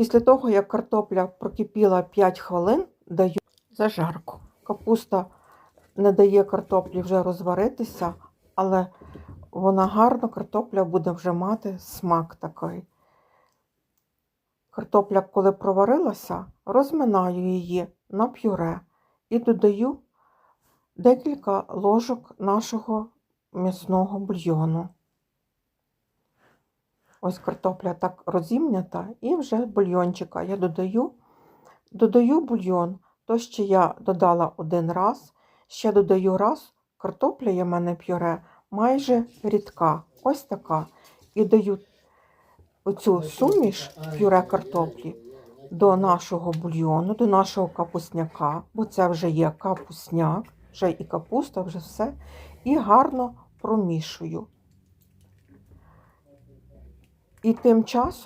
Після того, як картопля прокипіла 5 хвилин, даю зажарку. Капуста не дає картоплі вже розваритися, але вона гарно, картопля буде вже мати смак такий. Картопля, коли проварилася, розминаю її на пюре і додаю декілька ложок нашого м'ясного бульйону. Ось картопля так розімнята, і вже бульйончика я додаю, додаю бульйон. То, що я додала один раз, ще додаю раз, картопля є в мене пюре майже рідка, ось така. І даю оцю суміш пюре картоплі до нашого бульйону, до нашого капусняка, бо це вже є капусняк, вже і капуста, вже все. І гарно промішую. І тим часом